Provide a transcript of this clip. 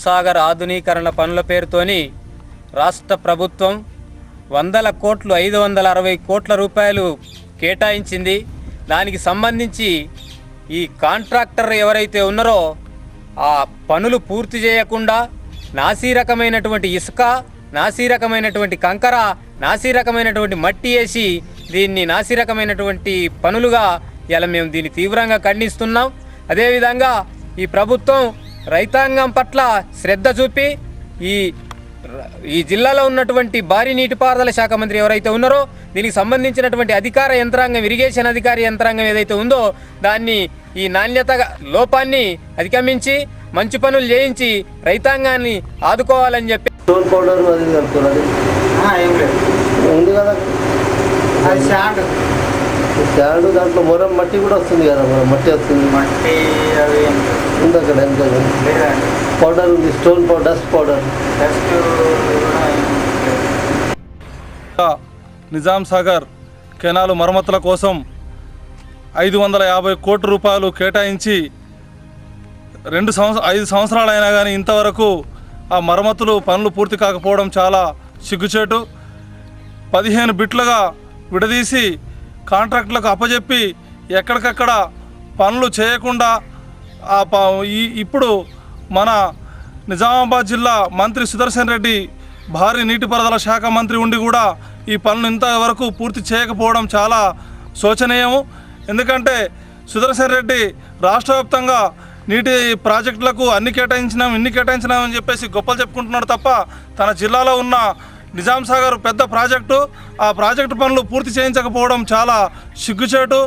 సాగర్ ఆధునీకరణ పనుల పేరుతోని రాష్ట్ర ప్రభుత్వం వందల కోట్లు ఐదు వందల అరవై కోట్ల రూపాయలు కేటాయించింది. దానికి సంబంధించి ఈ కాంట్రాక్టర్ ఎవరైతే ఉన్నారో ఆ పనులు పూర్తి చేయకుండా నాసీ రకమైనటువంటి ఇసుక నాసీ రకమైనటువంటి కంకర నాసీ రకమైనటువంటి మట్టి వేసి దీన్ని నాసీ రకమైనటువంటి పనులుగా ఇలా మేము దీన్ని తీవ్రంగా ఖండిస్తున్నాం. అదేవిధంగా ఈ ప్రభుత్వం రైతాంగం పట్ల శ్రద్ధ చూపి ఈ ఈ జిల్లాలో ఉన్నటువంటి భారీ నీటిపారుదల శాఖ మంత్రి ఎవరైతే ఉన్నారో దీనికి సంబంధించినటువంటి అధికార యంత్రాంగం ఇరిగేషన్ అధికార యంత్రాంగం ఏదైతే ఉందో దాన్ని ఈ నాణ్యత లోపాన్ని అధిగమించి మంచి పనులు చేయించి రైతాంగాన్ని ఆదుకోవాలని చెప్పి ఉంది కదా? దాంట్లో మొరం మట్టి కూడా వస్తుంది కదా మొరం మట్టి వస్తుంది. మట్టి అవి. ఉంది అక్కడ ఎంత పౌడర్ ఉంది stone powder dust powder Nizam Sagar canal మరమ్మతుల కోసం ఐదు వందల యాభై కోట్ల రూపాయలు కేటాయించి రెండు సంవత్సరం ఐదు సంవత్సరాలు అయినా కానీ ఇంతవరకు ఆ మరమ్మతులు పనులు పూర్తి కాకపోవడం చాలా సిగ్గుచేటు. పదిహేను బిట్లుగా విడదీసి కాంట్రాక్టులకు అప్పజెప్పి ఎక్కడికక్కడ పనులు చేయకుండా ఇప్పుడు మన నిజామాబాద్ జిల్లా మంత్రి సుదర్శన్ రెడ్డి భారీ నీటిపారుదల శాఖ మంత్రి ఉండి కూడా ఈ పనులు ఇంతవరకు పూర్తి చేయకపోవడం చాలా శోచనీయము. ఎందుకంటే సుదర్శన్ రెడ్డి రాష్ట్ర వ్యాప్తంగా నీటి ప్రాజెక్టులకు అన్ని కేటాయించినాం ఇన్ని కేటాయించినాం అని చెప్పేసి గొప్పలు చెప్పుకుంటున్నాడు తప్ప తన జిల్లాలో ఉన్న నిజాం సాగర్ పెద్ద ప్రాజెక్టు ఆ ప్రాజెక్టు పనులు పూర్తి చేయించకపోవడం చాలా సిగ్గుచేటు.